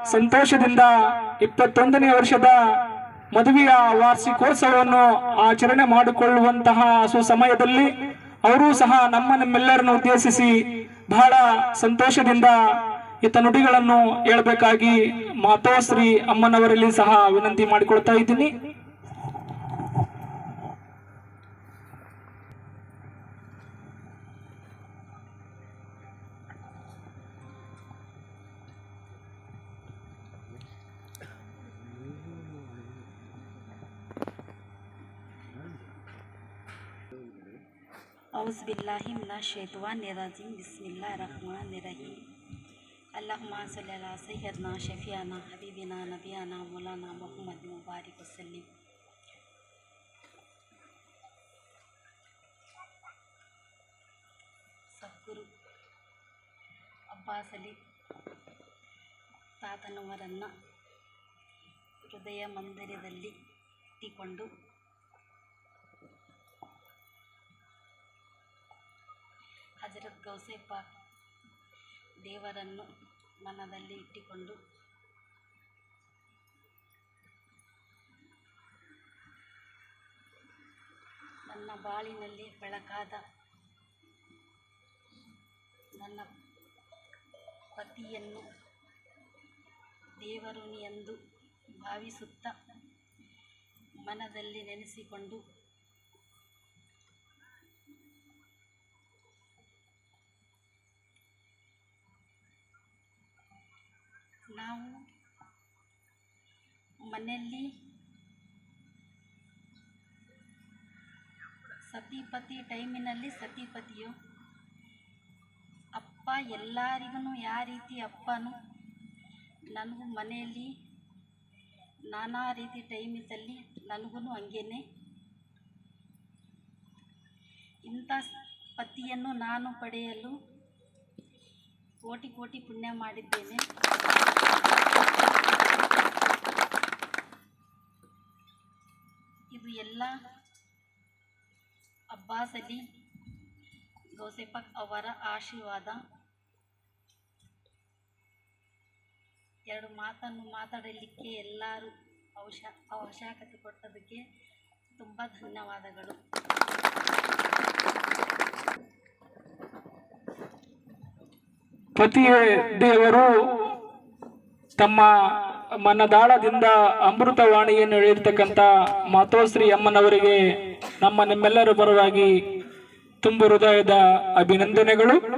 ಸಂತೋಷದಿಂದ ಇಪ್ಪತ್ತೊಂದನೇ ವರ್ಷದ ಮದುವೆಯ ವಾರ್ಷಿಕೋತ್ಸವವನ್ನು ಆಚರಣೆ ಮಾಡಿಕೊಳ್ಳುವಂತಹ ಸುಸಮಯದಲ್ಲಿ ಅವರೂ ಸಹ ನಮ್ಮ ನಮ್ಮೆಲ್ಲರನ್ನು ಉದ್ದೇಶಿಸಿ ಬಹಳ ಸಂತೋಷದಿಂದ ಇತ್ತ ನುಡಿಗಳನ್ನು ಹೇಳಬೇಕಾಗಿ ಮಾತೋಶ್ರೀ ಅಮ್ಮನವರಲ್ಲಿ ಸಹ ವಿನಂತಿ ಮಾಡಿಕೊಳ್ತಾ ಇದ್ದೀನಿ. औज़बिल्लिमिन शेतवानरजीम बसमीम अल्लाम सैदना शफ़ियाना हबीबिना नबियाना मौलाना मोहम्मद मुबारक वसलम ಸದ್ಗುರು ಅಬ್ಬಾಸ್ ಅಲಿ ತಾತನವರನ್ನು ಹೃದಯ ಮಂದಿರದಲ್ಲಿ ಇಟ್ಟಿಕೊಂಡು ಹಜರತ್ ಗೌಸೇಪ ದೇವರನ್ನು ಮನದಲ್ಲಿ ಇಟ್ಟುಕೊಂಡು ನನ್ನ ಬಾಳಿನಲ್ಲಿ ಬೆಳಕಾದ ನನ್ನ ಪತಿಯನ್ನು ದೇವರು ಎಂದು ಭಾವಿಸುತ್ತ ಮನದಲ್ಲಿ ನೆನೆಸಿಕೊಂಡು ನಾವು ಮನೆಯಲ್ಲಿ ಸತಿಪತಿ ಟೈಮಿನಲ್ಲಿ ಸತಿಪತಿಯು ಅಪ್ಪ ಎಲ್ಲರಿಗೂ ಯಾವ ರೀತಿ ಅಪ್ಪನು, ನನಗೂ ಮನೆಯಲ್ಲಿ ನಾನಾ ರೀತಿ ಟೈಮ್ ಇದ್ದಲ್ಲಿ ನನಗೂ ಹಂಗೇನೆ. ಇಂಥ ಪತಿಯನ್ನು ನಾನು ಪಡೆಯಲು ಕೋಟಿ ಕೋಟಿ ಪುಣ್ಯ ಮಾಡಿದ್ದೇನೆ. ಇದು ಎಲ್ಲ ಅಬ್ಬಾಸ್ ಅಲಿ ಗೌಸೆಪಕ್ ಅವರ ಆಶೀರ್ವಾದ. ಎರಡು ಮಾತನ್ನು ಮಾತಾಡಲಿಕ್ಕೆ ಎಲ್ಲರೂ ಅವಶ, ಅವಶ್ಯಕತೆ ಕೊಟ್ಟದಕ್ಕೆ ತುಂಬ ಧನ್ಯವಾದಗಳು. ಪತಿಯೇ ದೇವರು ತಮ್ಮ ಮನದಾಳದಿಂದ ಅಮೃತವಾಣಿಯನ್ನು ಹೇಳಿರ್ತಕ್ಕಂಥ ಮಾತೋಶ್ರೀ ಅಮ್ಮನವರಿಗೆ ನಮ್ಮ ನಿಮ್ಮೆಲ್ಲರ ಪರವಾಗಿ ತುಂಬು ಹೃದಯದ ಅಭಿನಂದನೆಗಳು.